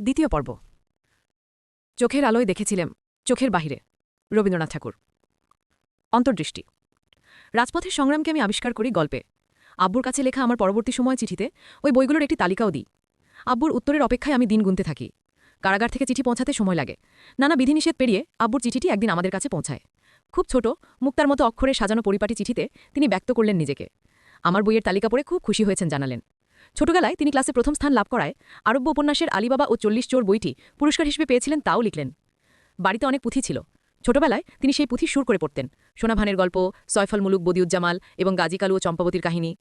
দ্বিতীয় পর্ব। চোখের আলোয় দেখেছিলাম চোখের বাহিরে। রবীন্দ্রনাথ ঠাকুর। অন্তর্দৃষ্টি। রাজপথের সংগ্রামকে আমি আবিষ্কার করি গল্পে। আব্বুর কাছে লেখা আমার পরবর্তী সময় চিঠিতে ওই বইগুলোর একটি তালিকাও দিই। আব্বুর উত্তরের অপেক্ষায় আমি দিন গুনতে থাকি। কারাগার থেকে চিঠি পৌঁছাতে সময় লাগে। নানা বিধিনিষেধ পেরিয়ে আব্বুর চিঠিটি একদিন আমাদের কাছে পৌঁছায়। খুব ছোট, মুক্তার মতো অক্ষরে সাজানো পরিপাটি চিঠিতে তিনি ব্যক্ত করলেন নিজেকে। আমার বইয়ের তালিকা পড়ে খুব খুশি হয়েছেন জানালেন। ছোটবেলায় তিনি ক্লাসে প্রথম স্থান লাভ করায় আরব্য উপন্যাসের আলিবাবা ও চল্লিশ চোর বইটি পুরস্কার হিসেবে পেয়েছিলেন তাও লিখলেন। বাড়িতে অনেক পুঁথি ছিল। ছোটবেলায় তিনি সেই পুঁথি সুর করে পড়তেন। সোনাভানের গল্প, সয়ফল মুলুক, বদিউজ্জামাল এবং গাজীকালু ও চম্পাবতীর কাহিনী।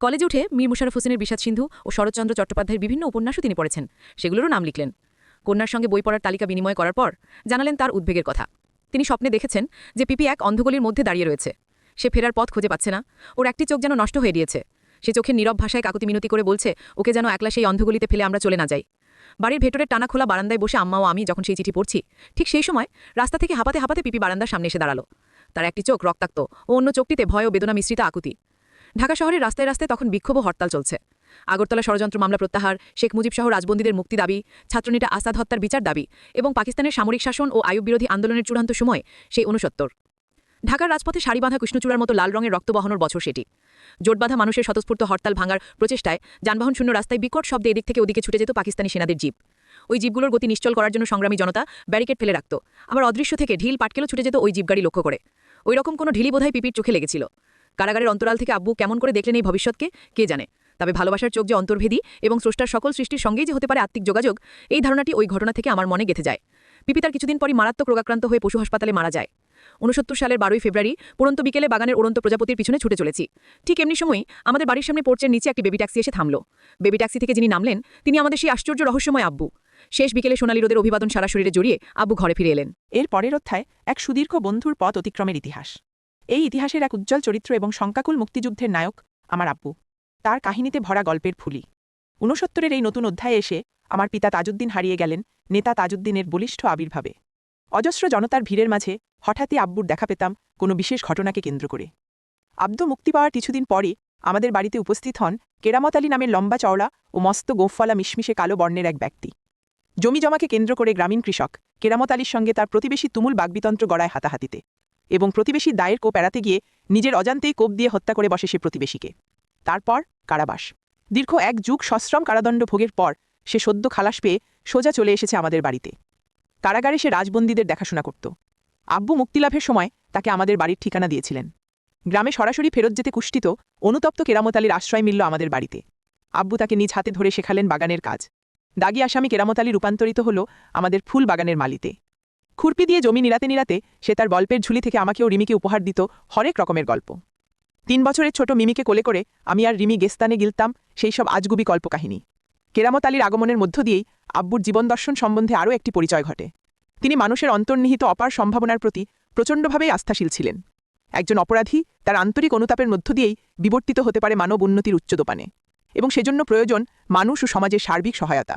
কলেজে উঠে মীর মুশারফ হোসেনের বিষাদ সিন্ধু ও শরৎচন্দ্র চট্টোপাধ্যায়ের বিভিন্ন উপন্যাসও তিনি পড়েছেন। সেগুলোরও নাম লিখলেন। কন্যার সঙ্গে বই পড়ার তালিকা বিনিময় করার পর জানালেন তার উদ্বেগের কথা। তিনি স্বপ্নে দেখেছেন যে পিপি এক অন্ধগলির মধ্যে দাঁড়িয়ে রয়েছে। সে ফেরার পথ খুঁজে পাচ্ছে না। ওর একটি চোখ যেন নষ্ট হয়ে গিয়েছে। সে চোখের নীরব ভাষায় কাকুতি মিনতি করে বলছে, ওকে যেন একলা সেই অন্ধগলিতে ফেলে আমরা চলে না যাই। বাড়ির ভেতরের টানা খোলা বারান্দায় বসে আম্মা ও আমি যখন সেই চিঠি পড়ছি, ঠিক সেই সময় রাস্তা থেকে হাঁপাতে হাঁপাতে পিপি বারান্দার সামনে এসে দাঁড়াল। তার একটি চোখ রক্তাক্ত ও অন্য চোখটিতে ভয় ও বেদনা মিশ্রিত আকুতি। ঢাকা শহরের রাস্তায় রাস্তায় তখন বিক্ষোভ হরতাল চলছে। আগরতলা ষড়যন্ত্র মামলা প্রত্যাহার, শেখ মুজিবসহ রাজবন্দীদের মুক্তি দাবি, ছাত্রনেতা আসাদ হত্যার বিচার দাবি এবং পাকিস্তানের সামরিক শাসন ও আয়ুব বিরোধী আন্দোলনের চূড়ান্ত সময় সেই উনসত্তর ঢাকার রাজপথে সারিবাঁধা কৃষ্ণচূড়ার মতো লাল রঙের রক্ত বহানোর বছর সেটি। জোটবাঁধা মানুষের স্বতঃস্ফূর্ত হরতাল ভাঙার প্রচেষ্টায় যানবাহন শূন্য রাস্তায় বিকট শব্দে এদিক থেকে ওদিকে ছুটে যেত পাকিস্তানি সেনাদের জিপ। ওই জিপগুলোর গতি নিশ্চল করার জন্য সংগ্রামী জনতা ব্যারিকেড ফেলে রাখত। আবার অদৃশ্য থেকে ঢিল পাটকেলও ছুটে যেত ওই জিপগাড়ি লক্ষ্য করে। ওই রকম কোনো ঢিলি বোধহয় পিপির চোখে লেগেছিল। কারাগারের অন্তরাল থেকে আব্বু কেমন করে দেখলেন এই ভবিষ্যৎকে, কে জানে? তবে ভালোবাসার চোখ যে অন্তর্ভেদী এবং স্রষ্টার সকল সৃষ্টির সঙ্গেই যে হতে পারে আত্মিক যোগাযোগ, এই ধারণাটি ওই ঘটনা থেকে আমার মনে গেঁথে যায়। পিপি তার কিছুদিন পরই মারাত্মক রোগাক্রান্ত হয়ে পশু হাসপাতালে মারা যায়। উনসত্তর সালের বারোই ফেব্রুয়ারি পড়ন্ত বিকেলে বাগানের উড়ন্ত প্রজাপতির পিছনে ছুটে চলেছি। ঠিক এমনি সময়ই আমাদের বাড়ির সামনে পোর্চের নিচে একটি বেবি ট্যাক্সি এসে থামল। বেবি ট্যাক্সি থেকে যিনি নামলেন, তিনি আমাদের সেই আশ্চর্য রহস্যময় আব্বু। শেষ বিকেলে সোনালী রোদের অভিবাদন সারা শরীরে জড়িয়ে আব্বু ঘরে ফিরে এলেন। এর পরের অধ্যায় এক সুদীর্ঘ বন্ধুর পথ অতিক্রমের ইতিহাস। এই ইতিহাসের এক উজ্জ্বল চরিত্র এবং শঙ্কাকুল মুক্তিযুদ্ধের নায়ক আমার আব্বু। তার কাহিনীতে ভরা গল্পের ফুলি। ঊনসত্তরের এই নতুন অধ্যায়ে এসে আমার পিতা তাজউদ্দিন হারিয়ে গেলেন, নেতা তাজউদ্দিনের বলিষ্ঠ আবির্ভাবে। অজস্র জনতার ভিড়ের মাঝে হঠাৎই আব্বুর দেখা পেতাম কোনো বিশেষ ঘটনাকে কেন্দ্র করে। আব্দু মুক্তি পাওয়ার কিছুদিন পরে আমাদের বাড়িতে উপস্থিত হন কেরামত আলী নামের লম্বা চওড়া ও মস্ত গোফওয়ালা মিশমিশে কালো বর্ণের এক ব্যক্তি। জমি জমাকে কেন্দ্র করে গ্রামীণ কৃষক কেরামত আলীর সঙ্গে তার প্রতিবেশী তুমুল বাগবিতন্ত্র গড়ায় হাতাহাতিতে এবং প্রতিবেশী দায়ের কোপ এড়াতে গিয়ে নিজের অজান্তেই কোপ দিয়ে হত্যা করে বসে সে প্রতিবেশীকে। তারপর কারাবাস। দীর্ঘ এক যুগ সশ্রম কারাদণ্ড ভোগের পর সে সদ্য খালাস পেয়ে সোজা চলে এসেছে আমাদের বাড়িতে। কারাগারে সে রাজবন্দীদের দেখাশোনা করত। আব্বু মুক্তিলাভের সময় তাকে আমাদের বাড়ির ঠিকানা দিয়েছিলেন। গ্রামে সরাসরি ফেরত যেতে কুষ্ঠিত অনুতপ্ত কেরামত আলীর আশ্রয় মিলল আমাদের বাড়িতে। আব্বু তাকে নিজ হাতে ধরে শেখালেন বাগানের কাজ। দাগি আসামি কেরামত আলী রূপান্তরিত হল আমাদের ফুল বাগানের মালিতে। খুরপি দিয়ে জমি নিরাতে নিরাতে সে তার গল্পের ঝুলি থেকে আমাকে ও রিমিকে উপহার দিত হরেক রকমের গল্প। তিন বছরের ছোট মিমিকে কোলে করে আমি আর রিমি গেস্তানে গিলতাম, সেই সব আজগুবি কল্পকাহিনী কেরামত আলীর আগমনের মধ্য দিয়েই আব্বুর জীবন দর্শন সম্বন্ধে আরও একটি পরিচয় ঘটে। তিনি মানুষের অন্তর্নিহিত অপার সম্ভাবনার প্রতি প্রচণ্ডভাবেই আস্থাশীল ছিলেন। একজন অপরাধী তার আন্তরিক অনুতাপের মধ্য দিয়েই বিবর্তিত হতে পারে মানব উন্নতির উচ্চদোপানে এবং সেজন্য প্রয়োজন মানুষ ও সমাজের সার্বিক সহায়তা।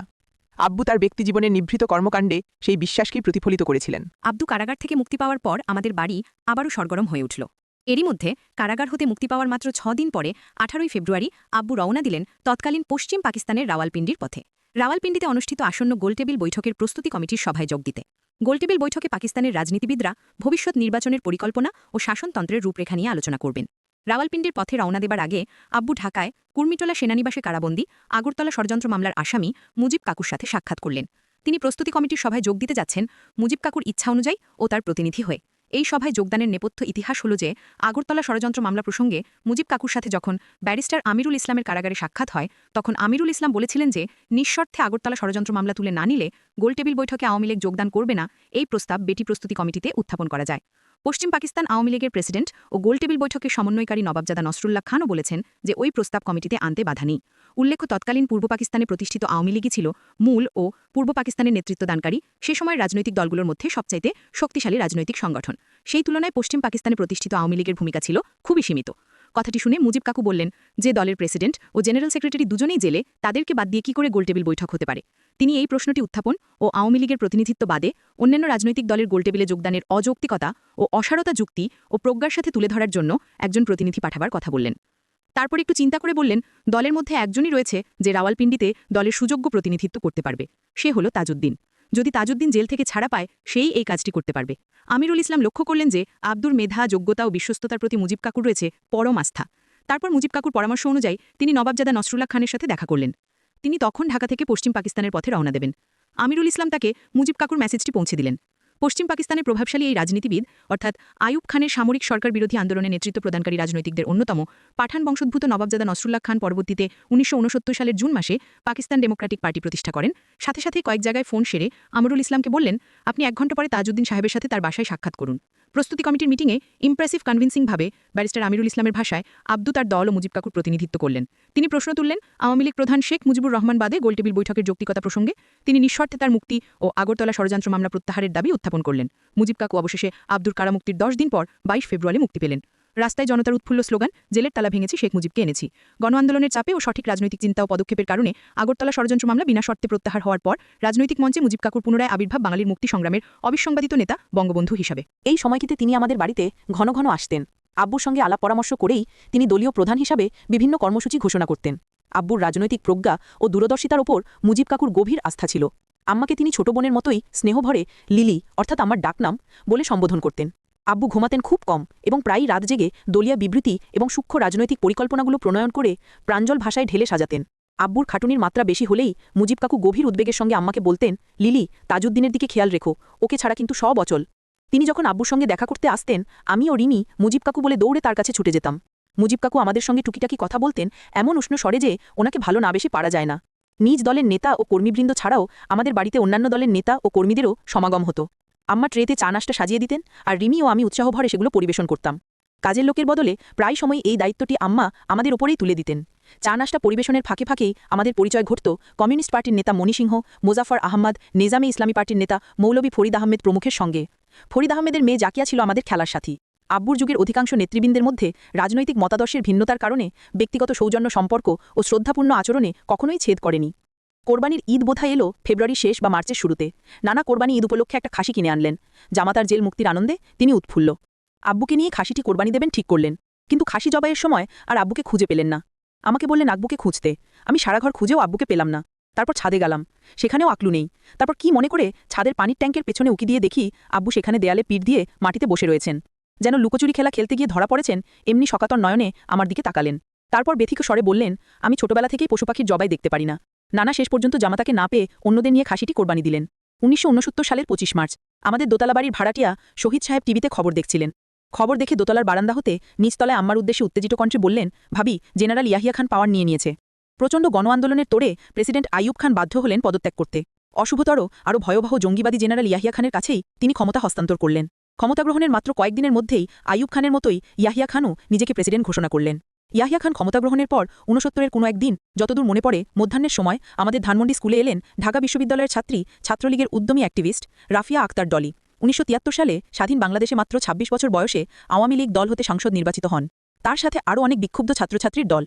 আব্বু তার ব্যক্তিজীবনের নিভৃত কর্মকাণ্ডে সেই বিশ্বাসকেই প্রতিফলিত করেছিলেন। আব্দু কারাগার থেকে মুক্তি পাওয়ার পর আমাদের বাড়ি আবারও সরগরম হয়ে উঠল। এরই মধ্যে কারাগার হতে মুক্তি পাওয়ার মাত্র দিন পরে, আঠারোই ফেব্রুয়ারি আব্বু রওনা দিলেন তৎকালীন পশ্চিম পাকিস্তানের রাওয়ালপিন্ডির পথে। রাওয়ালপিন্ডিতে অনুষ্ঠিত আসন্ন গোলটেবিল বৈঠকের প্রস্তুতি কমিটির সভায় যোগ দিতে। গোলটেবিল বৈঠকে পাকিস্তানের রাজনীতিবিদরা ভবিষ্যৎ নির্বাচনের পরিকল্পনা ও শাসনতন্ত্রের রূপরেখা নিয়ে আলোচনা করবেন। রাওয়ালপিন্ডির পথে রওনা দেবার আগে আব্বু ঢাকায় কুর্মিটোলা সেনানিবাসে কারাবন্দী, আগরতলা ষড়যন্ত্র মামলার আসামি মুজিব কাকুর সাথে সাক্ষাৎ করলেন। তিনি প্রস্তুতি কমিটির সভায় যোগ দিতে যাচ্ছেন মুজিব কাকুর ইচ্ছা অনুযায়ী ও তার প্রতিনিধি হয়ে। এই সভায় যোগদানের নেপথ্য ইতিহাস হল যে, আগরতলা ষড়যন্ত্র মামলা প্রসঙ্গে মুজিব কাকুর সাথে যখন ব্যারিস্টার আমিরুল ইসলামের কারাগারে সাক্ষাৎ হয়, তখন আমিরুল ইসলাম বলেছিলেন যে, নিঃশর্তে আগরতলা ষড়যন্ত্র মামলা তুলে না নিলে গোলটেবিল বৈঠকে আওয়ামী লীগ যোগদান করবে না, এই প্রস্তাব বেটি প্রস্তুতি কমিটিতে উত্থাপন করা যায়। পশ্চিম পাকিস্তান আওয়ামী লীগের প্রেসিডেন্ট ও গোলটেবিল বৈঠকে সমন্বয়কারী নবাবজাদা নসরুল্লাহ খানও বলেছেন যে ওই প্রস্তাব কমিটিতে আনতে বাধা নেই। উল্লেখ্য, তৎকালীন পূর্ব পাকিস্তানে প্রতিষ্ঠিত আওয়ামী লীগই ছিল মূল ও পূর্ব পাকিস্তানের নেতৃত্বদানকারী, সে সময় রাজনৈতিক দলগুলোর মধ্যে সবচাইতে শক্তিশালী রাজনৈতিক সংগঠন। সেই তুলনায় পশ্চিম পাকিস্তানে প্রতিষ্ঠিত আওয়ামী লীগের ভূমিকা ছিল খুবই সীমিত। কথাটি শুনে মুজিব কাকু বললেন, যে দলের প্রেসিডেন্ট ও জেনারেল সেক্রেটারি দুজনেই জেলে, তাদেরকে বাদ দিয়ে কি করে গোলটেবিল বৈঠক হতে পারে? তিনি এই প্রশ্নটি উত্থাপন ও আওয়ামী লীগের প্রতিনিধিত্ব বাদে অন্যান্য রাজনৈতিক দলের গোলটেবিলে যোগদানের অযৌক্তিকতা ও অসারতা যুক্তি ও প্রজ্ঞার সাথে তুলে ধরার জন্য একজন প্রতিনিধি পাঠাবার কথা বললেন। তারপর একটু চিন্তা করে বললেন, দলের মধ্যে একজনই রয়েছে যে রাওয়ালপিন্ডিতে দলের সুযোগ্য প্রতিনিধিত্ব করতে পারবে, সে হলো তাজউদ্দিন। যদি তাজউদ্দিন জেল থেকে ছাড়া পায়, সেই এই কাজটি করতে পারবে। আমিরুল ইসলাম লক্ষ্য করলেন যে, আব্দুর মেধা, যোগ্যতা ও বিশ্বস্ততার প্রতি মুজিব কাকুর রয়েছে পরম আস্থা। তারপর মুজিব কাকুর পরামর্শ অনুযায়ী তিনি নবাবজাদা নসরুল্লাহ খানের সাথে দেখা করলেন। তিনি তখন ঢাকা থেকে পশ্চিম পাকিস্তানের পথে রওনা দেবেন। আমিরুল ইসলাম তাকে মুজিব কাকুর মেসেজটি পৌঁছে দিলেন। পশ্চিম পাকিস্তানের প্রভাবশালী এই রাজনীতিবিদ, অর্থাৎ আয়ুব খানের সামরিক সরকার বিরোধী আন্দোলনে নেতৃত্ব প্রদানকারী রাজনৈতিকদের অন্যতম, পাঠান বংশোদ্ভূত নবাবজাদা নসরুল্লাহ খান পরবর্তীতে উনিশশো উনসত্তর সালের জুন মাসে পাকিস্তান ডেমোক্রেটিক পার্টি প্রতিষ্ঠা করেন। সাথে সাথে কয়েক জায়গায় ফোন সেরে আমরুল ইসলামকে বললেন, আপনি এক ঘণ্টা পরে তাজউদ্দিন সাহেবের সাথে তার বাসায় সাক্ষাৎ করুন। প্রস্তুতি কমিটির মিটিংয়ে ইমপ্রেসিভ কনভিন্সিংভাবে ব্যারিস্টার আমিরুল ইসলামের ভাষায় আব্দু তার দল ও মুজিব কাকুর প্রতিনিধিত্ব করলেন। তিনি প্রশ্ন তুললেন, আওয়ামী লীগ প্রধান শেখ মুজিবুর রহমান বাদে গোলটেবিল বৈঠকের যৌক্তিকতা প্রসঙ্গে তিনি নিঃশর্তে তার মুক্তি ও আগরতলা ষড়যন্ত্র মামলা প্রত্যাহারের দাবি উত্থাপন করলেন। মুজিব কাকু অবশেষে আব্দুর কারামুক্তির দশ দিন পর বাইশ ফেব্রুয়ারি মুক্তি পেলেন। রাস্তায় জনতার উৎফুল্ল স্লোগান, জেলের তালা ভেঙেছি শেখ মুজিবকে এনেছি। গণ আন্দোলনের চাপে ও সঠিক রাজনৈতিক চিন্তা ও পদক্ষেপের কারণে আগরতলা ষড়যন্ত্র মামলা বিনা শর্তে প্রত্যাহার হওয়ার পর রাজনৈতিক মঞ্চে মুজিব কাকুর পুনরায় আবির্ভাব বাঙালির মুক্তি সংগ্রামের অবিসংবাদিত নেতা বঙ্গবন্ধু হিসাবে। এই সময়টিতে তিনি আমাদের বাড়িতে ঘন ঘন আসতেন। আব্বুর সঙ্গে আলাপ পরামর্শ করেই তিনি দলীয় প্রধান হিসাবে বিভিন্ন কর্মসূচি ঘোষণা করতেন। আব্বুর রাজনৈতিক প্রজ্ঞা ও দূরদর্শিতার ওপর মুজিব কাকুর গভীর আস্থা ছিল। আম্মাকে তিনি ছোট বোনের মতোই স্নেহভরে লিলি, অর্থাৎ আমার ডাকনাম, বলে সম্বোধন করতেন। আব্বু ঘুমাতেন খুব কম এবং প্রায়ই রাত জেগে দলীয় বিবৃতি এবং সূক্ষ্ম রাজনৈতিক পরিকল্পনাগুলো প্রণয়ন করে প্রাঞ্জল ভাষায় ঢেলে সাজাতেন। আব্বুর খাটুনির মাত্রা বেশি হলেই মুজিব কাকু গভীর উদ্বেগের সঙ্গে আম্মাকে বলতেন, লিলি, তাজউদ্দিনের দিকে খেয়াল রেখো, ওকে ছাড়া কিন্তু সব অচল। তিনি যখন আব্বুর সঙ্গে দেখা করতে আসতেন আমি ও রিনি মুজিব কাকু বলে দৌড়ে তার কাছে ছুটে যেতাম। মুজিব কাকু আমাদের সঙ্গে টুকিটাকি কথা বলতেন, এমন উষ্ণ স্বরে যে ওনাকে ভালো না বেশি পারা যায় না। নিজ দলের নেতা ও কর্মীবৃন্দ ছাড়াও আমাদের বাড়িতে অন্যান্য দলের নেতা ও কর্মীদেরও সমাগম হতো। আম্মা ট্রেতে চা নাশটা সাজিয়ে দিতেন আর রিমি ও আমি উৎসাহভরে সেগুলো পরিবেশন করতাম। কাজের লোকের বদলে প্রায় সময় এই দায়িত্বটি আম্মা আমাদের ওপরেই তুলে দিতেন। চা নাশটা পরিবেশনের ফাঁকে ফাঁকেই আমাদের পরিচয় ঘটত কমিউনিস্ট পার্টির নেতা মণি সিংহ মোজাফর আহমদ, নিজামে ইসলামী পার্টির নেতা মৌলবী ফরিদ আহমেদ প্রমুখের সঙ্গে। ফরিদ আহমেদের মেয়ে জাকিয়া ছিল আমাদের খেলার সাথী। আব্বুর যুগের অধিকাংশ নেতৃবৃন্দের মধ্যে রাজনৈতিক মতাদর্শের ভিন্নতার কারণে ব্যক্তিগত সৌজন্য সম্পর্ক ও শ্রদ্ধাপূর্ণ আচরণে কখনোই ছেদ করেনি। কোরবানির ঈদ বোধহয় এলো ফেব্রুয়ারি শেষ বা মার্চের শুরুতে। নানা কোরবানি ঈদ উপলক্ষে একটা খাসি কিনে আনলেন। জামাতার জেল মুক্তির আনন্দে তিনি উৎফুল্ল। আব্বুকে নিয়ে খাসিটি কোরবানি দেবেন ঠিক করলেন। কিন্তু খাসি জবাইয়ের সময় আর আব্বুকে খুঁজে পেলেন না। আমাকে বললেন আব্বুকে খুঁজতে। আমি সারা ঘর খুঁজেও আব্বুকে পেলাম না। তারপর ছাদে গেলাম। সেখানেও আকলু নেই। তারপর কি মনে করে ছাদের পানির ট্যাঙ্কের পেছনে উকি দিয়ে দেখি আব্বু সেখানে দেয়ালে পিঠ দিয়ে মাটিতে বসে রয়েছেন। যেন লুকোচুরি খেলা খেলতে গিয়ে ধরা পড়েছেন, এমনি সকাতর নয়নে আমার দিকে তাকালেন। তারপর বেথিক স্বরে বললেন, আমি ছোটবেলা থেকেই পশুপাখির জবাই দেখতে পারি না। নানা শেষ পর্যন্ত জামাতাকে না পেয়ে অন্যদের নিয়ে খাসিটি কোরবানি দিলেন। উনিশশো উনসত্তর সালের পঁচিশ মার্চ, আমাদের দোতলা বাড়ির ভাড়াটিয়া শহীদ সাহেব টিভিতে খবর দেখছিলেন। খবর দেখে দোতলার বারান্দা হতে নিচতলায় আম্মার উদ্দেশ্যে উত্তেজিত কণ্ঠে বললেন, ভাবি, জেনারেল ইয়াহিয়া খান পাওয়ার নিয়ে নিয়েছে। প্রচণ্ড গণ আন্দোলনের তোড়ে প্রেসিডেন্ট আইয়ুব খান বাধ্য হলেন পদত্যাগ করতে। অশুভতর আরও ভয়াবহ জঙ্গিবাদী জেনারেল ইয়াহিয়া খানের কাছেই তিনি ক্ষমতা হস্তান্তর করলেন। ক্ষমতা গ্রহণের মাত্র কয়েকদিনের মধ্যেই আইয়ুব খানের মতোই ইয়াহিয়া খানও নিজেকে প্রেসিডেন্ট ঘোষণা করলেন। ইয়াহিয়া খান ক্ষমতা গ্রহণের পর ঊনসত্তরের কোনো একদিন, যতদূর মনে পড়ে, মধ্যাহ্নের সময় আমাদের ধানমন্ডি স্কুলে এলেন ঢাকা বিশ্ববিদ্যালয়ের ছাত্রী, ছাত্রলীগের উদ্যমী অ্যাক্টিভিস্ট রাফিয়া আক্তার ডলি। উনিশশো তিয়াত্তর সালে স্বাধীন বাংলাদেশে মাত্র ২৬ বছর বয়সে আওয়ামী লীগ দল হতে সাংসদ নির্বাচিত হন। তার সাথে আরও অনেক বিক্ষুব্ধ ছাত্রছাত্রীর দল।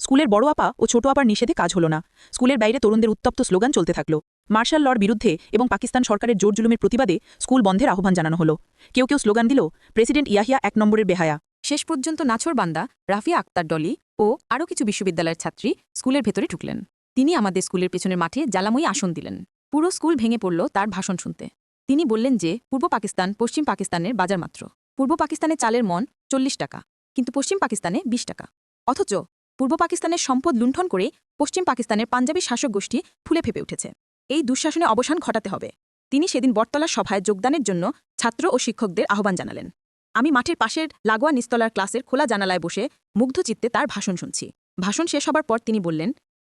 স্কুলের বড় আপা ও ছোট আপার নিষেধে কাজ হল না। স্কুলের বাইরে তরুণদের উত্তপ্ত স্লোগান চলতে থাকল। মার্শাল লর বিরুদ্ধে এবং পাকিস্তান সরকারের জোর জুলুমের প্রতিবাদে স্কুল বন্ধের আহ্বান জানানো হলো। কেউ কেউ স্লোগান দিল, প্রেসিডেন্ট ইয়াহিয়া এক নম্বরের বেহায়া। শেষ পর্যন্ত নাছর বান্দা রাফিয়া আক্তার ডলি ও আরও কিছু বিশ্ববিদ্যালয়ের ছাত্রী স্কুলের ভেতরে ঢুকলেন। তিনি আমাদের স্কুলের পেছনের মাঠে জ্বালাময়ী আসন দিলেন। পুরো স্কুল ভেঙে পড়ল তার ভাষণ শুনতে। তিনি বললেন যে, পূর্ব পাকিস্তান পশ্চিম পাকিস্তানের বাজার মাত্র। পূর্ব পাকিস্তানে চালের মন চল্লিশ টাকা, কিন্তু পশ্চিম পাকিস্তানে ২০ টাকা। অথচ পূর্ব পাকিস্তানের সম্পদ লুণ্ঠন করে পশ্চিম পাকিস্তানের পাঞ্জাবি শাসক গোষ্ঠী ফুলে ফেপে উঠেছে। এই দুঃশাসনে অবসান ঘটাতে হবে। তিনি সেদিন বটতলা সভায় যোগদানের জন্য ছাত্র ও শিক্ষকদের আহ্বান জানালেন। আমি মাঠের পাশের লাগোয়া নিস্তলার ক্লাসের খোলা জানালায় বসে মুগ্ধ চিত্তে তার ভাষণ শুনছি। ভাষণ শেষ হবার পর তিনি বললেন,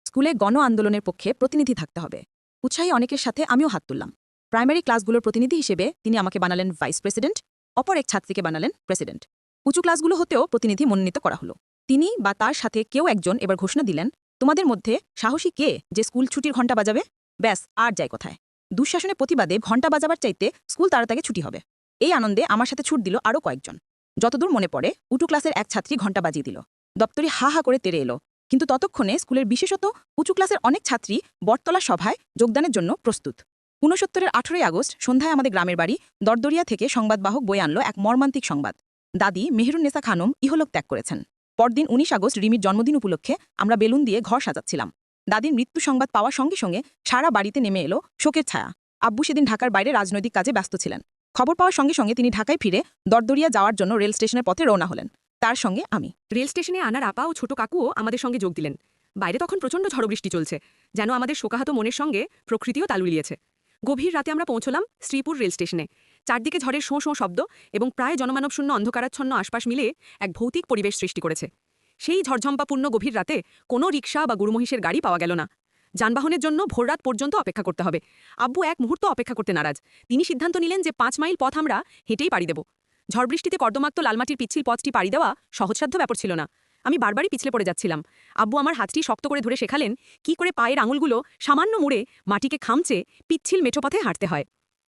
স্কুলে গণ আন্দোলনের পক্ষে প্রতিনিধি থাকতে হবে। উৎসাহী অনেকের সাথে আমিও হাত তুললাম। প্রাইমারি ক্লাসগুলোর প্রতিনিধি হিসেবে তিনি আমাকে বানালেন ভাইস প্রেসিডেন্ট, অপর এক ছাত্রীকে বানালেন প্রেসিডেন্ট। উঁচু ক্লাসগুলো হতেও প্রতিনিধি মনোনীত করা হলো। তিনি বা তার সাথে কেউ একজন এবার ঘোষণা দিলেন, তোমাদের মধ্যে সাহসী কে যে স্কুল ছুটির ঘণ্টা বাজাবে? ব্যাস, আর যায় কোথায়। দুঃশাসনের প্রতিবাদে ঘণ্টা বাজাবার চাইতে স্কুল তাড়াতাড়ি ছুটি হবে। এই আনন্দে আমার সাথে ছুট দিল আরও কয়েকজন। যতদূর মনে পড়ে উঁচু ক্লাসের এক ছাত্রী ঘণ্টা বাজিয়ে দিল। দপ্তরি হা হা করে তেরে এলো। কিন্তু ততক্ষণে স্কুলের বিশেষত উঁচু ক্লাসের অনেক ছাত্রী বটতলা সভায় যোগদানের জন্য প্রস্তুত। ঊনসত্তরের আঠেরোই আগস্ট সন্ধ্যায় আমাদের গ্রামের বাড়ি দরদরিয়া থেকে সংবাদবাহক বই আনলো এক মর্মান্তিক সংবাদ। দাদি মেহরুন্নেসা খানম ইহলোক ত্যাগ করেছেন। পরদিন উনিশ আগস্ট রিমির জন্মদিন উপলক্ষে আমরা বেলুন দিয়ে ঘর সাজাচ্ছিলাম। দাদির মৃত্যু সংবাদ পাওয়ার সঙ্গে সঙ্গে সারা বাড়িতে নেমে এলো শোকের ছায়া। আব্বু সেদিন ঢাকার বাইরে রাজনৈতিক কাজে ব্যস্ত ছিলেন। খবর পাওয়ার সঙ্গে সঙ্গে তিনি ঢাকায় ফিরে দরদরিয়া যাওয়ার জন্য রেল স্টেশনের পথে রওনা হলেন। তার সঙ্গে আমি। রেল স্টেশনে আনার আপা ও ছোট কাকুও আমাদের সঙ্গে যোগ দিলেন। বাইরে তখন প্রচণ্ড ঝড় বৃষ্টি চলছে, যেন আমাদের শোকাহত মনের সঙ্গে প্রকৃতিও তাল মিলিয়েছে। গভীর রাতে আমরা পৌঁছলাম শ্রীপুর রেল স্টেশনে। চারদিকে ঝড়ের শোঁ শোঁ শব্দ এবং প্রায় জনমানবশূন্য অন্ধকারাচ্ছন্ন আশপাশ মিলে এক ভৌতিক পরিবেশ সৃষ্টি করেছে। সেই ঝড়ঝম্পাপূর্ণ গভীর রাতে কোনো রিক্সা বা গুরুমহিষের গাড়ি পাওয়া গেল না। যানবাহনের জন্য ভোররাত পর্যন্ত অপেক্ষা করতে হবে। আব্বু এক মুহূর্ত অপেক্ষা করতে নারাজ। তিনি সিদ্ধান্ত নিলেন যে পাঁচ মাইল পথ আমরা হেঁটেই পাড়ি দেব। ঝড় বৃষ্টিতে কর্দমাক্ত লালমাটির পিচ্ছিল পথটি পাড়ি দেওয়া সহজসাধ্য ব্যাপার ছিল না। আমি বারবারই পিছলে পড়ে যাচ্ছিলাম। আব্বু আমার হাতটি শক্ত করে ধরে শেখালেন কি করে পায়ের আঙুলগুলো সামান্য মুড়ে মাটিকে খামচে পিচ্ছিল মেঠোপথে হাঁটতে হয়।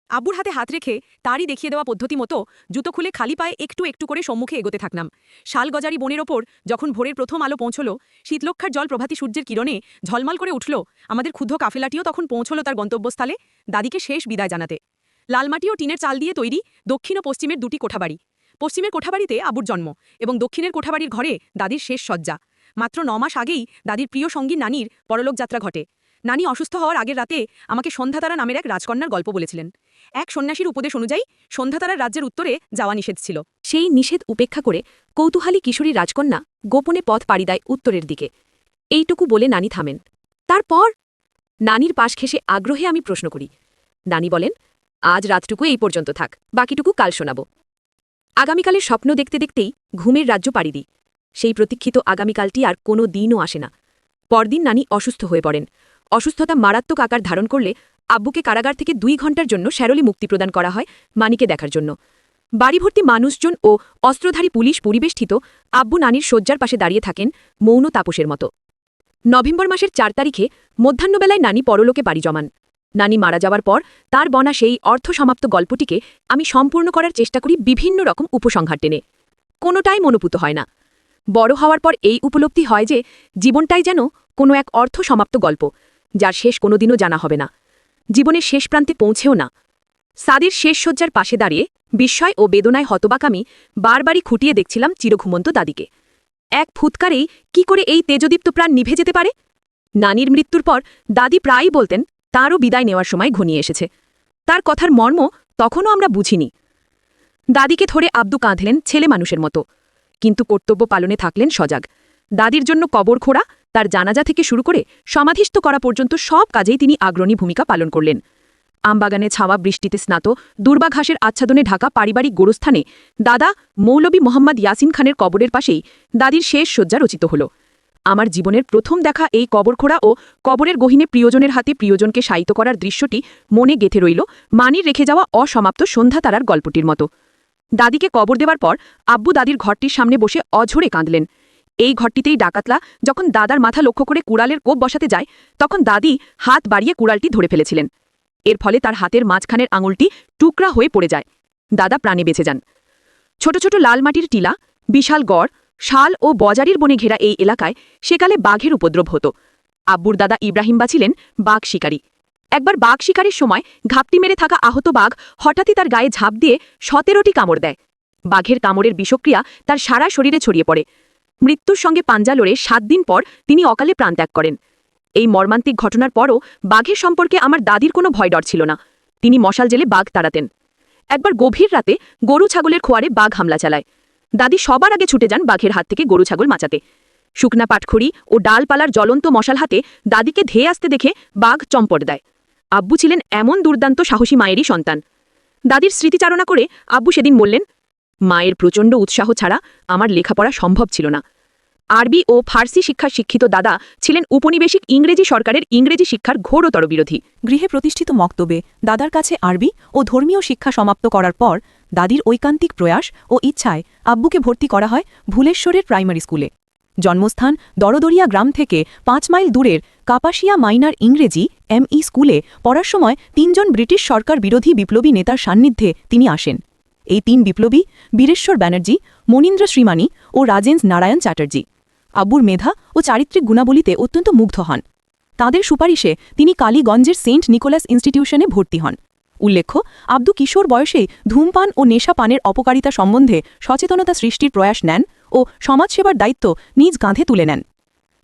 আব্বুর হাতে হাত রেখে তারই দেখিয়ে দেওয়া পদ্ধতি মতো জুতো খুলে খালি পায়ে একটু একটু করে সম্মুখে এগোতে থাকলাম। শালগজারি বনের ওপর যখন ভোরের প্রথম আলো পৌঁছল শীতলক্ষার জল প্রভাতী সূর্যের কিরণে ঝলমল করে উঠল আমাদের ক্ষুদ্ধ কাফেলাটিও তখন পৌঁছল তার গন্তব্যস্থলে দাদিকে শেষ বিদায় জানাতে। লালমাটি ও টিনের চাল দিয়ে তৈরি দক্ষিণ ও পশ্চিমের দুটি কোঠাবাড়ি। পশ্চিমের কোঠাবাড়িতে আবুর জন্ম এবং দক্ষিণের কোঠাবাড়ির ঘরে দাদির শেষ শয্যা। মাত্র ন মাস আগেই দাদির প্রিয় সঙ্গী নানির পরলোক যাত্রা ঘটে। নানি অসুস্থ হওয়ার আগের রাতে আমাকে সন্ধ্যাতারা নামের এক রাজকন্যার গল্প বলেছিলেন। এক সন্ন্যাসীর উপদেশ অনুযায়ী সন্ধ্যাতারার রাজ্যের উত্তরে যাওয়া নিষেধ ছিল। সেই নিষেধ উপেক্ষা করে কৌতূহলী কিশোরী রাজকন্যা গোপনে পথ পাড়ি দেয় উত্তরের দিকে। এইটুকু বলে নানি থামেন। তারপর নানির পাশ ঘেসে আগ্রহে আমি প্রশ্ন করি। নানি বলেন, আজ রাতটুকু এই পর্যন্ত থাক, বাকিটুকু কাল শোনাব। আগামীকালের স্বপ্ন দেখতে দেখতেই ঘুমের রাজ্য পাড়ি দিই। সেই প্রতীক্ষিত আগামীকালটি আর কোনো দিনও আসে না। পরদিন নানি অসুস্থ হয়ে পড়েন। অসুস্থতা মারাত্মক আকার ধারণ করলে আব্বুকে কারাগার থেকে দুই ঘণ্টার জন্য শ্যারলি মুক্তি প্রদান করা হয় মানিকে দেখার জন্য। বাড়িভর্তি মানুষজন ও অস্ত্রধারী পুলিশ পরিবেষ্টিত আব্বু নানির শয্যার পাশে দাঁড়িয়ে থাকেন মৌন তাপসের মতো। নভেম্বর মাসের চার তারিখে মধ্যাহ্নবেলায় নানি পরলোকে বাড়ি জমান। নানি মারা যাওয়ার পর তার বনা সেই অর্থসমাপ্ত গল্পটিকে আমি সম্পূর্ণ করার চেষ্টা করি বিভিন্ন রকম উপসংহার টেনে। কোনোটাই মনোপুত হয় না। বড় হওয়ার পর এই উপলব্ধি হয় যে জীবনটাই যেন কোনো এক অর্থ সমাপ্ত গল্প। যার শেষ কোনোদিনও জানা হবে না। জীবনের শেষ প্রান্তে পৌঁছেও না। সাদির শেষ শয্যার পাশে দাঁড়িয়ে বিস্ময় ও বেদনায় হতবাক আমি বারবারই খুঁটিয়ে দেখছিলাম চিরঘুমন্ত দাদিকে। এক ফুৎকারেই কি করে এই তেজদীপ্ত প্রাণ নিভে যেতে পারে? নানির মৃত্যুর পর দাদি প্রায়ই বলতেন, তারও বিদায় নেওয়ার সময় ঘনিয়ে এসেছে। তার কথার মর্ম তখনও আমরা বুঝিনি। দাদিকে ধরে আব্দু কাঁধলেন ছেলে মানুষের মতো। কিন্তু কর্তব্য পালনে থাকলেন সজাগ। দাদির জন্য কবর খোড়া তার জানাজা থেকে শুরু করে সমাধিস্থ করা পর্যন্ত সব কাজেই তিনি আগ্রণী ভূমিকা পালন করলেন। আমবাগানে ছাওয়া বৃষ্টিতে স্নাত দুর্বাঘাসের আচ্ছাদনে ঢাকা পারিবারিক গোরস্থানে দাদা মৌলবী মোহাম্মদ ইয়াসিন খানের কবরের পাশেই দাদির শেষ শয্যা রচিত হল। আমার জীবনের প্রথম দেখা এই কবরখোড়া ও কবরের গহিনে প্রিয়জনের হাতে প্রিয়জনকে শায়িত করার দৃশ্যটি মনে গেথে রইল মানির রেখে যাওয়া অসমাপ্ত সন্ধ্যা তারার গল্পটির মতো। দাদিকে কবর দেওয়ার পর আব্বু দাদির ঘরটির সামনে বসে অঝরে কাঁদলেন। এই ঘরটিতেই ডাকাতলা যখন দাদার মাথা লক্ষ্য করে কুড়ালের কোপ বসাতে যায়, তখন দাদি হাত বাড়িয়ে কুড়ালটি ধরে ফেলেছিলেন। এর ফলে তার হাতের মাঝখানের আঙুলটি টুকরা হয়ে পড়ে যায়। দাদা প্রাণে বেঁচে যান। ছোট ছোট লাল মাটির টিলা, বিশাল গড়, শাল ও বজারির বনে ঘেরা এই এলাকায় সেকালে বাঘের উপদ্রব হতো। আব্বুর দাদা ইব্রাহিমবা ছিলেন বাঘ শিকারী। একবার বাঘ শিকারের সময় ঘাপটি মেরে থাকা আহত বাঘ হঠাৎই তার গায়ে ঝাঁপ দিয়ে সতেরোটি কামড় দেয়। বাঘের কামড়ের বিষক্রিয়া তার সারা শরীরে ছড়িয়ে পড়ে। মৃত্যুর সঙ্গে পাঞ্জা লড়ে সাত দিন পর তিনি অকালে প্রাণত্যাগ করেন। এই মর্মান্তিক ঘটনার পরও বাঘের সম্পর্কে আমার দাদির কোনো ভয় ডর ছিল না। তিনি মশাল জেলে বাঘ তাড়াতেন। একবার গভীর রাতে গরু ছাগলের খোয়ারে বাঘ হামলা চালায়। দাদি সবার আগে ছুটে যান বাঘের হাত থেকে গরু ছাগল মাচাতে। শুকনা পাটখড়ি ও ডালপালার জ্বলন্ত মশাল হাতে দাদিকে ধেয়ে আসতে দেখে বাঘ চম্পট দেয়। আব্বু ছিলেন এমন দুর্দান্ত সাহসী মায়েরই সন্তান। দাদির স্মৃতিচারণা করে আব্বু সেদিন বললেন মায়ের প্রচণ্ড উৎসাহ ছাড়া আমার লেখাপড়া সম্ভব ছিল না। আরবি ও ফার্সি শিক্ষা শিক্ষিত দাদা ছিলেন উপনিবেশিক ইংরেজি সরকারের ইংরেজি শিক্ষার ঘোরতর বিরোধী। গৃহে প্রতিষ্ঠিত মক্তবে দাদার কাছে আরবি ও ধর্মীয় শিক্ষা সমাপ্ত করার পর দাদির ঐকান্তিক প্রয়াস ও ইচ্ছায় আব্বুকে ভর্তি করা হয় ভুলেশ্বরের প্রাইমারি স্কুলে। জন্মস্থান দরদরিয়া গ্রাম থেকে পাঁচ মাইল দূরের কাপাসিয়া মাইনার ইংরেজি এমই স্কুলে পড়ার সময় তিনজন ব্রিটিশ সরকার বিরোধী বিপ্লবী নেতার সান্নিধ্যে তিনি আসেন। এই তিন বিপ্লবী বীরেশ্বর ব্যানার্জি, মনীন্দ্র শ্রীমানী ও রাজেন্দ্র নারায়ণ চ্যাটার্জি। আব্বুর মেধা ও চারিত্রিক গুণাবলীতে অত্যন্ত মুগ্ধ হন। তাদের সুপারিশে তিনি কালীগঞ্জের সেন্ট নিকোলাস ইনস্টিটিউশনে ভর্তি হন। উল্লেখ্য, আব্দু কিশোর বয়সেই ধূমপান ও নেশা পানের অপকারিতা সম্বন্ধে সচেতনতা সৃষ্টির প্রয়াস নেন ও সমাজসেবার দায়িত্ব নিজ কাঁধে তুলে নেন।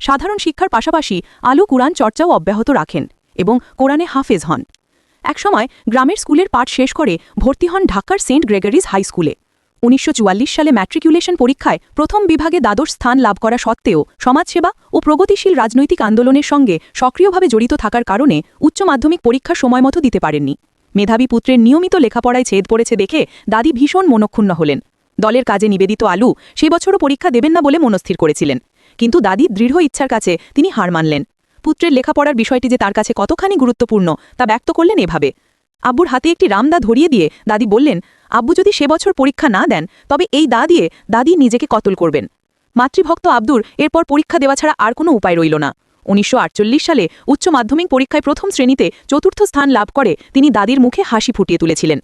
সাধারণ শিক্ষার পাশাপাশি আলু কুরআন চর্চাও অব্যাহত রাখেন এবং কোরআনে হাফেজ হন। একসময় গ্রামের স্কুলের পাঠ শেষ করে ভর্তি হন ঢাকার সেন্ট গ্রেগরিজ হাই স্কুলে। উনিশশো চুয়াল্লিশ সালে ম্যাট্রিকুলেশন পরীক্ষায় প্রথম বিভাগে দ্বাদশ স্থান লাভ করা সত্ত্বেও সমাজসেবা ও প্রগতিশীল রাজনৈতিক আন্দোলনের সঙ্গে সক্রিয়ভাবে জড়িত থাকার কারণে উচ্চ মাধ্যমিক পরীক্ষা সময়মতো দিতে পারেননি। মেধাবী পুত্রের নিয়মিত লেখাপড়ায় ছেদ পড়েছে দেখে দাদি ভীষণ মনক্ষুণ্ণ হলেন। দলের কাজে নিবেদিত আলু সে বছরও পরীক্ষা দেবেন না বলে মনস্থির করেছিলেন। কিন্তু দাদির দৃঢ় ইচ্ছার কাছে তিনি হার মানলেন। পুত্রের লেখাপড়ার বিষয়টি যে তার কাছে কতখানি গুরুত্বপূর্ণ, তা ব্যক্ত করলেন এভাবে। আব্বুর হাতে একটি রামদা ধরিয়ে দিয়ে দাদি বললেন, আব্বু যদি সে বছর পরীক্ষা না দেন, তবে এই দা দিয়ে দাদি নিজেকে কতল করবেন। মাতৃভক্ত আব্দুর এরপর পরীক্ষা দেওয়া ছাড়া আর কোনো উপায় রইল না। উনিশশো আটচল্লিশ সালে উচ্চ মাধ্যমিক পরীক্ষায় প্রথম শ্রেণীতে চতুর্থ স্থান লাভ করে তিনি দাদির মুখে হাসি ফুটিয়ে তুলেছিলেন।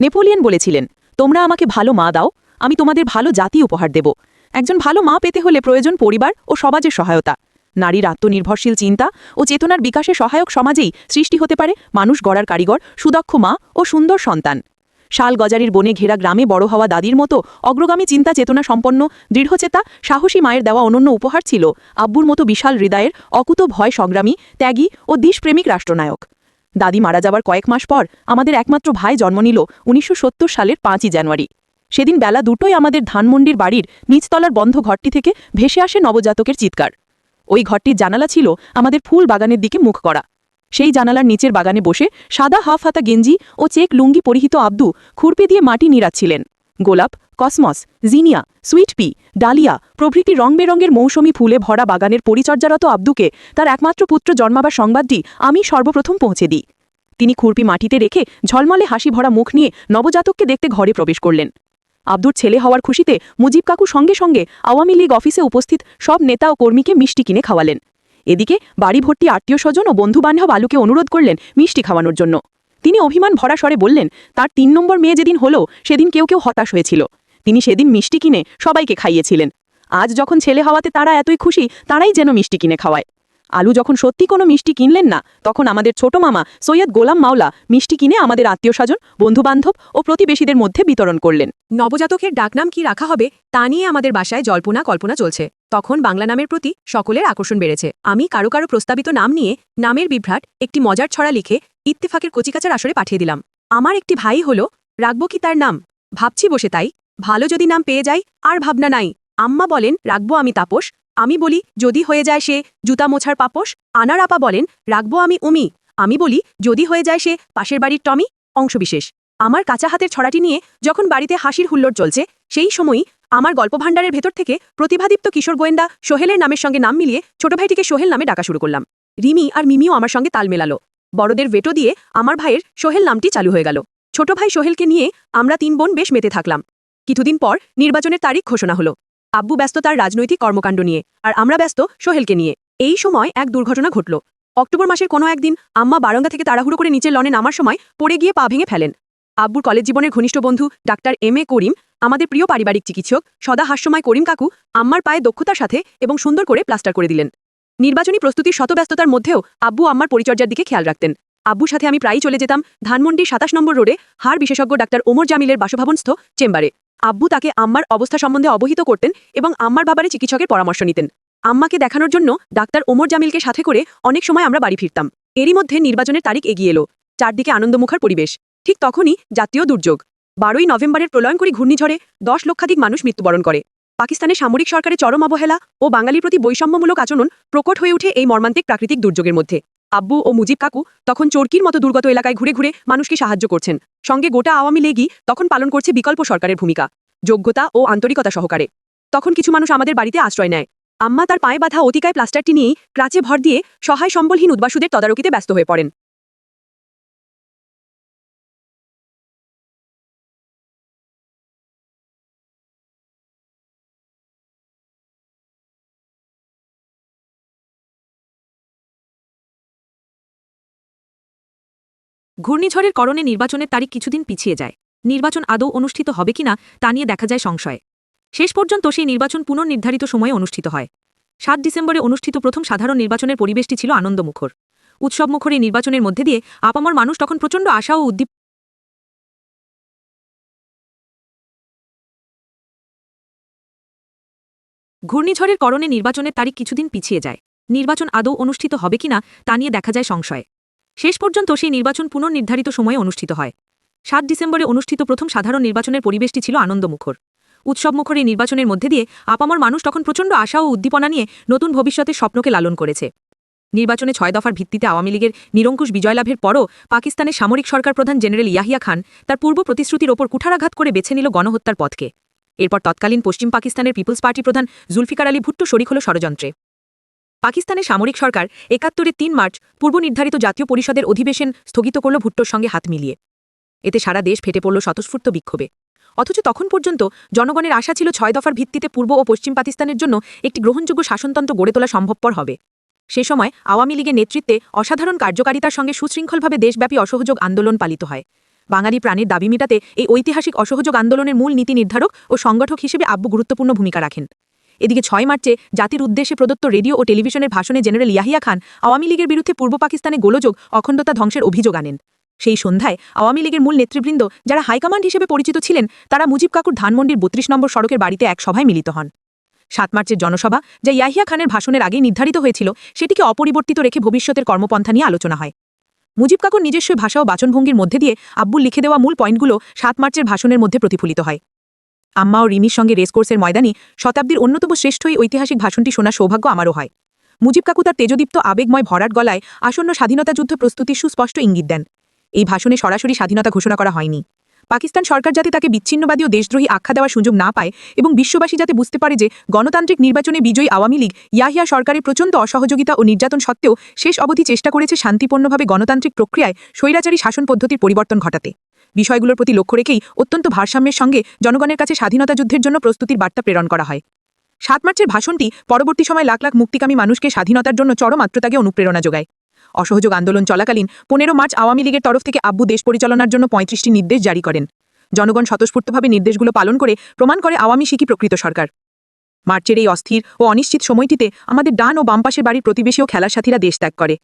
নেপোলিয়ন বলেছিলেন, তোমরা আমাকে ভালো মা দাও, আমি তোমাদের ভালো জাতি উপহার দেব। একজন ভালো মা পেতে হলে প্রয়োজন পরিবার ও সমাজের সহায়তা। নারীর আত্মনির্ভরশীল চিন্তা ও চেতনার বিকাশে সহায়ক সমাজেই সৃষ্টি হতে পারে মানুষ গড়ার কারিগর, সুদক্ষ মা ও সুন্দর সন্তান। শাল গজারির বনে ঘেরা গ্রামে বড় হওয়া দাদির মতো অগ্রগামী চিন্তা চেতনা সম্পন্ন, দৃঢ়চেতা, সাহসী মায়ের দেওয়া অনন্য উপহার ছিল আব্বুর মতো বিশাল হৃদয়ের অকুত ভয় সংগ্রামী, ত্যাগী ও দেশপ্রেমিক রাষ্ট্রনায়ক। দাদি মারা যাবার কয়েক মাস পর আমাদের একমাত্র ভাই জন্ম নিল উনিশশো সত্তর সালের পাঁচই জানুয়ারি। সেদিন বেলা দুটোই আমাদের ধানমন্ডির বাড়ির নিচতলার বন্ধ ঘরটি থেকে ভেসে আসে নবজাতকের চিৎকার। ওই ঘরটির জানালা ছিল আমাদের ফুল বাগানের দিকে মুখ করা। সেই জানালার নিচের বাগানে বসে সাদা হাফ হাতা গেঞ্জি ও চেক লুঙ্গি পরিহিত আব্দু খুরপি দিয়ে মাটি নিড়াচ্ছিলেন। গোলাপ, cosmos, zinnia, sweet pea, dahlia প্রভৃতি রং বেরঙের মৌসুমি ফুলে ভরা বাগানের পরিচর্যারত আব্দুকে তার একমাত্র পুত্র জন্মাবার সংবাদটি আমি সর্বপ্রথম পৌঁছে দিই। তিনি খুরপি মাটিতে রেখে ঝলমলে হাসি ভরা মুখ নিয়ে নবজাতককে দেখতে ঘরে প্রবেশ করলেন। আব্দুর ছেলে হওয়ার খুশিতে মুজিব কাকু সঙ্গে সঙ্গে আওয়ামী লীগ অফিসে উপস্থিত সব নেতা ও কর্মীকে মিষ্টি কিনে খাওয়ালেন। এদিকে বাড়ি ভর্তি আত্মীয় স্বজন ও বন্ধুবান্ধব আলুকে অনুরোধ করলেন মিষ্টি খাওয়ানোর জন্য। তিনি অভিমান ভরা স্বরে বললেন, তার তিন নম্বর মেয়ে যেদিন হলো, সেদিন কেউ কেউ হতাশ হয়েছিল। তিনি সেদিন মিষ্টি কিনে সবাইকে খাইয়েছিলেন। আজ যখন ছেলে হওয়াতে তারা এতই খুশি, তারাই যেন মিষ্টি কিনে খাওয়ায়। আলু যখন সত্যি কোনো মিষ্টি কিনলেন না, তখন আমাদের ছোট মামা সৈয়দ গোলাম মাওলা মিষ্টি কিনে আমাদের আত্মীয় স্বজন বন্ধুবান্ধব ও প্রতিবেশীদের মধ্যে বিতরণ করলেন। নবজাতকের ডাকনাম কি রাখা হবে, তা নিয়ে আমাদের বাসায় জল্পনা কল্পনা চলছে। তখন বাংলা নামের প্রতি সকলের আকর্ষণ বেড়েছে। আমি কারও কারও প্রস্তাবিত নাম নিয়ে নামের বিভ্রাট একটি মজার ছড়া লিখে ইত্তেফাকের কচিকাচার আসরে পাঠিয়ে দিলাম। আমার একটি ভাই হলো, রাখব কি তার নাম? ভাবছি বসে তাই। ভালো যদি নাম পেয়ে যাই, আর ভাবনা নাই। আম্মা বলেন, রাখব আমি তাপস। আমি বলি, যদি হয়ে যায় সে জুতা মোছার পাপস। আনার আপা বলেন, রাখব আমি উমি। আমি বলি, যদি হয়ে যায় সে পাশের বাড়ির টমি। অংশবিশেষ। আমার কাঁচা হাতের ছড়াটি নিয়ে যখন বাড়িতে হাসির হুল্লোড় চলছে, সেই সময়ই আমার গল্প ভাণ্ডারের ভেতর থেকে প্রতিভাদীপ্ত কিশোর গোয়েন্দা সোহেলের নামের সঙ্গে নাম মিলিয়ে ছোট ভাইটিকে সোহেল নামে ডাকা শুরু করলাম। রিমি আর মিমিও আমার সঙ্গে তাল মেলালো। বড়দের ভেটো দিয়ে আমার ভাইয়ের সোহেল নামটি চালু হয়ে গেল। ছোট ভাই সোহেলকে নিয়ে আমরা তিন বোন বেশ মেতে থাকলাম। কিছুদিন পর নির্বাচনের তারিখ ঘোষণা হলো। আব্বু ব্যস্ত তার রাজনৈতিক কর্মকাণ্ড নিয়ে, আর আমরা ব্যস্ত সোহেলকে নিয়ে। এই সময় এক দুর্ঘটনা ঘটল। অক্টোবর মাসের কোনো একদিন আম্মা বারান্দা থেকে তাড়াহুড়ো করে নিচের লনে নামার সময় পড়ে গিয়ে পা ভেঙে ফেলেন। আব্বুর কলেজ জীবনের ঘনিষ্ঠ বন্ধু ডাক্তার এম এ করিম, আমাদের প্রিয় পারিবারিক চিকিৎসক সদা হাস্যময় করিম কাকু আম্মার পায়ে দক্ষতার সাথে এবং সুন্দর করে প্লাস্টার করে দিলেন। নির্বাচনী প্রস্তুতির শত ব্যস্ততার মধ্যেও আব্বু আম্মার পরিচর্যার দিকে খেয়াল রাখতেন। আব্বুর সাথে আমি প্রায়ই চলে যেতাম ধানমন্ডির সাতাশ নম্বর রোডে হাড় বিশেষজ্ঞ ডাক্তার ওমর জামিলের বাসভবনস্থ চেম্বারে। আব্বু তাকে আম্মার অবস্থা সম্বন্ধে অবহিত করতেন এবং আম্মার ব্যাপারে চিকিৎসকের পরামর্শ নিতেন। আম্মাকে দেখানোর জন্য ডাক্তার ওমর জামিলকে সাথে করে অনেক সময় আমরা বাড়ি ফিরতাম। এরই মধ্যে নির্বাচনের তারিখ এগিয়ে এলো। চারদিকে আনন্দমুখার পরিবেশ। ঠিক তখনই জাতীয় দুর্যোগ। বারোই নভেম্বরের প্রলয়ঙ্করী ঘূর্ণিঝড়ে দশ লক্ষাধিক মানুষ মৃত্যুবরণ করে। পাকিস্তানের সামরিক সরকারের চরম অবহেলা ও বাঙালির প্রতি বৈষম্যমূলক আচরণ প্রকট হয়ে ওঠে এই মর্মান্তিক প্রাকৃতিক দুর্যোগের মধ্যে। আব্বু ও মুজিব কাকু তখন চোরকির মতো দুর্গত এলাকায় ঘুরে ঘুরে মানুষকে সাহায্য করছেন। সঙ্গে গোটা আওয়ামী লীগই তখন পালন করছে বিকল্প সরকারের ভূমিকা, যোগ্যতা ও আন্তরিকতা সহকারে। তখন কিছু মানুষ আমাদের বাড়িতে আশ্রয় নেয়। আম্মা তার পায়ে বাঁধা অতিকায় প্লাস্টারটি নিয়েই ক্রাচে ভর দিয়ে সহায় সম্বলহীন উদ্বাসুদের তদারকিতে ব্যস্ত হয়ে পড়েন। ঘূর্ণিঝড়ের কারণে নির্বাচনের তারিখ কিছুদিন পিছিয়ে যায়। নির্বাচন আদৌ অনুষ্ঠিত হবে কিনা, তা নিয়ে দেখা যায় সংশয়। শেষ পর্যন্ত সেই নির্বাচন পুনর্নির্ধারিত সময়ে অনুষ্ঠিত হয়। সাত ডিসেম্বরে অনুষ্ঠিত প্রথম সাধারণ নির্বাচনের পরিবেশটি ছিল আনন্দমুখর। উৎসবমুখর এই নির্বাচনের মধ্যে দিয়ে আপামর মানুষ তখন প্রচণ্ড আশা ও উদ্দীপ ঘূর্ণিঝড়ের কারণে নির্বাচনের তারিখ কিছুদিন পিছিয়ে যায়। নির্বাচন আদৌ অনুষ্ঠিত হবে কিনা, তা নিয়ে দেখা যায় সংশয়। শেষ পর্যন্ত সেই নির্বাচন পুনর্নির্ধারিত সময়ে অনুষ্ঠিত হয়। সাত ডিসেম্বরে অনুষ্ঠিত প্রথম সাধারণ নির্বাচনের পরিবেশটি ছিল আনন্দমুখর। উৎসবমুখর এই নির্বাচনের মধ্যে দিয়ে আপামর মানুষ তখন প্রচণ্ড আশা ও উদ্দীপনা নিয়ে নতুন ভবিষ্যতের স্বপ্নকে লালন করেছে। নির্বাচনে ছয় দফার ভিত্তিতে আওয়ামী লীগের নিরঙ্কুশ বিজয়লাভের পরও পাকিস্তানের সামরিক সরকার প্রধান জেনারেল ইয়াহিয়া খান তার পূর্ব প্রতিশ্রুতির ওপর কুঠারাঘাত করে বেছে নিল গণহত্যার পথকে। এরপর তৎকালীন পশ্চিম পাকিস্তানের পিপলস পার্টি প্রধান জুলফিকার আলী ভুট্টো শরিক হল ষড়যন্ত্রে। পাকিস্তানের সামরিক সরকার একাত্তরের তিন মার্চ পূর্ব নির্ধারিত জাতীয় পরিষদের অধিবেশন স্থগিত করল ভুট্টোর সঙ্গে হাত মিলিয়ে। এতে সারা দেশ ফেটে পড়ল স্বতঃস্ফূর্ত বিক্ষোভে। অথচ তখন পর্যন্ত জনগণের আশা ছিল ছয় দফার ভিত্তিতে পূর্ব ও পশ্চিম পাকিস্তানের জন্য একটি গ্রহণযোগ্য শাসনতন্ত্র গড়ে তোলা সম্ভবপর হবে। সে সময় আওয়ামী লীগের নেতৃত্বে অসাধারণ কার্যকারিতার সঙ্গে সুশৃঙ্খলভাবে দেশব্যাপী অসহযোগ আন্দোলন পালিত হয়। বাঙালি প্রাণীর দাবি মেটাতে এই ঐতিহাসিক অসহযোগ আন্দোলনের মূল নীতি নির্ধারক ও সংগঠক হিসেবে আব্বু গুরুত্বপূর্ণ ভূমিকা রাখেন। এদিকে ছয় মার্চে জাতির উদ্দেশ্যে প্রদত্ত রেডিও ও টেলিভিশনের ভাষণে জেনারেল ইয়াহিয়া খান আওয়ামী লীগের বিরুদ্ধে পূর্ব পাকিস্তানে গোলযোগ, অখণ্ডতা ধ্বংসের অভিযোগ আনেন। সেই সন্ধ্যায় আওয়ামী লীগের মূল নেতৃবৃন্দ যারা হাইকমান্ড হিসেবে পরিচিত ছিলেন, তারা মুজিব কাকুর ধানমন্ডির বত্রিশ নম্বর সড়কের বাড়িতে এক সভায় মিলিত হন। সাত মার্চের জনসভা, যা ইয়াহিয়া খানের ভাষণের আগেই নির্ধারিত হয়েছিল, সেটিকে অপরিবর্তিত রেখে ভবিষ্যতের কর্মপন্থা নিয়ে আলোচনা হয়। মুজিব কাকুর নিজস্ব ভাষা ও বাচনভঙ্গির মধ্যে দিয়ে আব্বুল লিখে দেওয়া মূল পয়েন্টগুলো সাত মার্চের ভাষণের মধ্যে প্রতিফলিত হয়। আম্মা ও রিমির সঙ্গে রেসকোর্সের ময়দানে শতাব্দীর অন্যতম শ্রেষ্ঠ এই ঐতিহাসিক ভাষণটি শোনার সৌভাগ্য আমারও হয়। মুজিব কাকু তার তেজদীপ্ত আবেগময় ভরাট গলায় আসন্ন স্বাধীনতা যুদ্ধ প্রস্তুতির সুস্পষ্ট ইঙ্গিত দেন। এই ভাষণে সরাসরি স্বাধীনতা ঘোষণা করা হয়নি। পাকিস্তান সরকার যাতে তাকে বিচ্ছিন্নবাদী ও দেশদ্রোহী আখ্যা দেওয়ার সুযোগ না পায় এবং বিশ্ববাসী যাতে বুঝতে পারে যে গণতান্ত্রিক নির্বাচনে বিজয়ী আওয়ামী লীগ ইয়াহিয়া সরকারের প্রচণ্ড অসহযোগিতা ও নির্যাতন সত্ত্বেও শেষ অবধি চেষ্টা করেছে শান্তিপূর্ণভাবে গণতান্ত্রিক প্রক্রিয়ায় স্বৈরাচারী শাসন পদ্ধতির পরিবর্তন ঘটাতে। বিষয়গুলোর প্রতি লক্ষ্য রেখেই অত্যন্ত ভারসাম্যের সঙ্গে জনগণের কাছে স্বাধীনতা যুদ্ধের জন্য প্রস্তুতির বার্তা প্রেরণ করা হয়। সাত মার্চের ভাষণটি পরবর্তী সময় লাখ লাখ মুক্তিকামী মানুষকে স্বাধীনতার জন্য চরম অনুপ্রেরণা যোগায়। অসহযোগ আন্দোলন চলাকালীন পনেরো মার্চ আওয়ামী লীগের তরফ থেকে আব্বু দেশ পরিচালনার জন্য পঁয়ত্রিশটি নির্দেশ জারি করেন। জনগণ স্বতঃস্ফূর্তভাবে নির্দেশগুলো পালন করে প্রমাণ করে আওয়ামী শিকি প্রকৃত সরকার। মার্চের এই অস্থির ও অনিশ্চিত সময়টিতে আমাদের ডান ও বাম পাশের বাড়ির প্রতিবেশী ও খেলার সাথীরা দেশ ত্যাগ করে।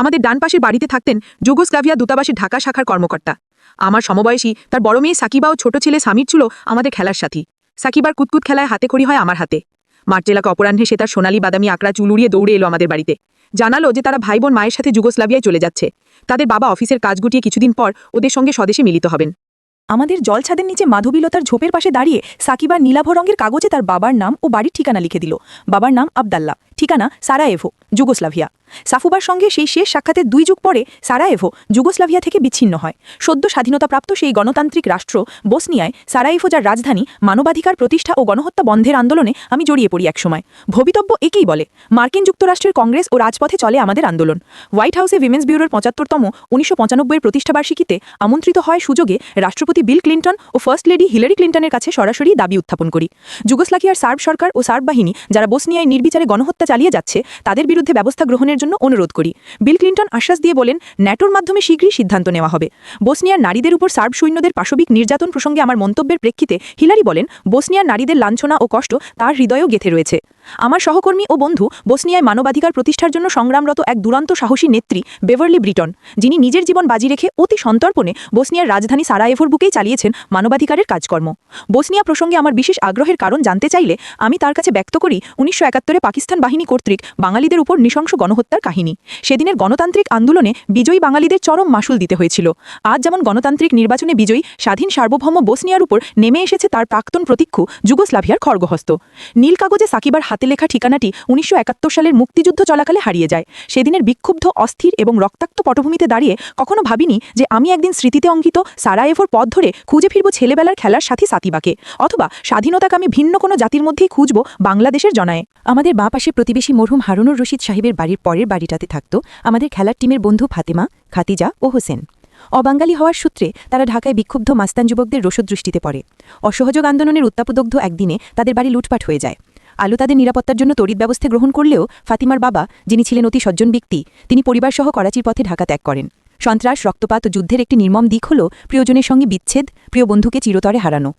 আমাদের ডান পাশের বাড়িতে থাকতেন যুগোস্লাভিয়া দূতাবাসের ঢাকা শাখার কর্মকর্তা। আমার সমবয়সী তার বড় মেয়ে সাকিবা ও ছোট ছেলে সামির ছিল আমাদের খেলার সাথী। সাকিবার কুতকুত খেলায় হাতে খড়ি হয় আমার হাতে। মার্চ এলাকা অপরাহ্নে সে তার সোনালি বাদামি আঁকড়া চুল উড়িয়ে দৌড়ে এলো আমাদের বাড়িতে। জানালো যে তারা ভাই বোন মায়ের সাথে যুগোস্লাভিয়ায় চলে যাচ্ছে। তাদের বাবা অফিসের কাজ গুটিয়ে কিছুদিন পর ওদের সঙ্গে স্বদেশে মিলিত হবেন। আমাদের জলছাদের নিচে মাধবীলতার ঝোপের পাশে দাঁড়িয়ে সাকিবার নীলাভ রঙের কাগজে তার বাবার নাম ও বাড়ির ঠিকানা লিখে দিল। বাবার নাম আবদাল্লা। ঠিকানা সারায়েভো, যুগোস্লাভিয়া। সাফুবার সঙ্গে সেই শেষ সাক্ষাতের দুই যুগ পরে সারায়েভো যুগোস্লাভিয়া থেকে বিচ্ছিন্ন হয়। সদ্য স্বাধীনতাপ্রাপ্ত সেই গণতান্ত্রিক রাষ্ট্র বোসনিয়ায় সারায়েভো যার রাজধানী মানবাধিকার প্রতিষ্ঠা ও গণহত্যা বন্ধের আন্দোলনে আমি জড়িয়ে পড়ি একসময়। ভবিতব্য একেই বলে, মার্কিন যুক্তরাষ্ট্রের কংগ্রেস ও রাজপথে চলে আমাদের আন্দোলন। হোয়াইট হাউসে উইমেন্স ব্যুরোর পঁচাত্তরতম উনিশশো পঁচানব্বইয়ের প্রতিষ্ঠাবার্ষিকীতে আমন্ত্রিত হয় সুযোগে রাষ্ট্রপতি বিল ক্লিন্টন ও ফার্স্ট লেডি হিলারি ক্লিন্টনের কাছে সরাসরি দাবি উত্থাপন করি। যুগোস্লাকিয়ার সার্ব সরকার ও সার্ব বাহিনী, যারা বোসনিয়ায় নির্বিচারে গণহত্যা চালিয়ে যাচ্ছে, তাদের বিরুদ্ধে ব্যবস্থা গ্রহণের জন্য অনুরোধ করি। বিল ক্লিন্টন আশ্বাস দিয়ে বলেন, ন্যাটোর মাধ্যমে শীঘ্রই সিদ্ধান্ত নেওয়া হবে। বোসনিয়ার নারীদের উপর সার্ব সৈন্যদের পাশবিক নির্যাতন প্রসঙ্গে আমার মন্তব্যের প্রেক্ষিতে হিলারি বলেন, বোসনিয়ার নারীদের লাঞ্ছনা ও কষ্ট তার হৃদয়েও গেথে রয়েছে। আমার সহকর্মী ও বন্ধু বোসনিয়ায় মানবাধিকার প্রতিষ্ঠার জন্য সংগ্রামরত এক দুরন্ত সাহসী নেত্রী বেভারলি ব্রিটন, যিনি নিজের জীবন বাজি রেখে অতি সন্তর্পণে বোসনিয়ার রাজধানী সারায়েভোর বুকেই চালিয়েছেন মানবাধিকারের কাজকর্ম। বোসনিয়া প্রসঙ্গে আমার বিশেষ আগ্রহের কারণ জানতে চাইলে আমি তার কাছে ব্যক্ত করি উনিশশো একাত্তরে পাকিস্তান বাহিনী কর্তৃক বাঙালিদের উপর নৃশংস গণহত্যার কাহিনী। সেদিনের গণতান্ত্রিক আন্দোলনে বিজয়ী বাঙালিদের চরম মাসুল দিতে হয়েছিল। আজ যেমন গণতান্ত্রিক নির্বাচনে বিজয়ী, স্বাধীন সার্বভৌম বোসনিয়ার উপর নেমে এসেছে তার প্রাক্তন প্রতীক্ষু যুগোস্লাভিয়ার খড়গহস্ত নীল কাগজে সাকিবার হাতে লেখা ঠিকানাটি উনিশশো একাত্তর সালের মুক্তিযুদ্ধ চলাকালে হারিয়ে যায়। সেদিনের বিক্ষুব্ধ, অস্থির এবং রক্তাক্ত পটভূমিতে দাঁড়িয়ে কখনো ভাবিনি যে আমি একদিন স্মৃতিতে অঙ্কিত সারায়েভোর পথ ধরে খুঁজে ফিরব ছেলেবেলার খেলার সাথী সাতিবাকে অথবা স্বাধীনতাকামী ভিন্ন কোনো জাতির মধ্যেই খুঁজব বাংলাদেশের জনায়ে। আমাদের বাঁ পাশে প্রতিবেশী মরহুম হারুনুর রশিদ সাহেবের বাড়ির পরের বাড়িটাতে থাকত আমাদের খেলার টিমের বন্ধু ফাতেমা, খাতিজা ও হোসেন। অবাঙ্গালি হওয়ার সূত্রে তারা ঢাকায় বিক্ষুব্ধ মাস্তান যুবকদের রসদ দৃষ্টিতে পড়ে। অসহযোগ আন্দোলনের উত্তাপদগ্ধ একদিনে তাদের বাড়ি লুটপাট হয়ে যায়। আলু তাদের নিরাপত্তার জন্য তড়িৎ ব্যবস্থা গ্রহণ করলেও ফাতিমার বাবা, যিনি ছিলেন অতি সজ্জন ব্যক্তি, তিনি পরিবারসহ করাচির পথে ঢাকা ত্যাগ করেন। সন্ত্রাস, রক্তপাত ও যুদ্ধের একটি নির্মম দিক হল প্রিয়জনের সঙ্গে বিচ্ছেদ, প্রিয় বন্ধুকে চিরতরে হারানো।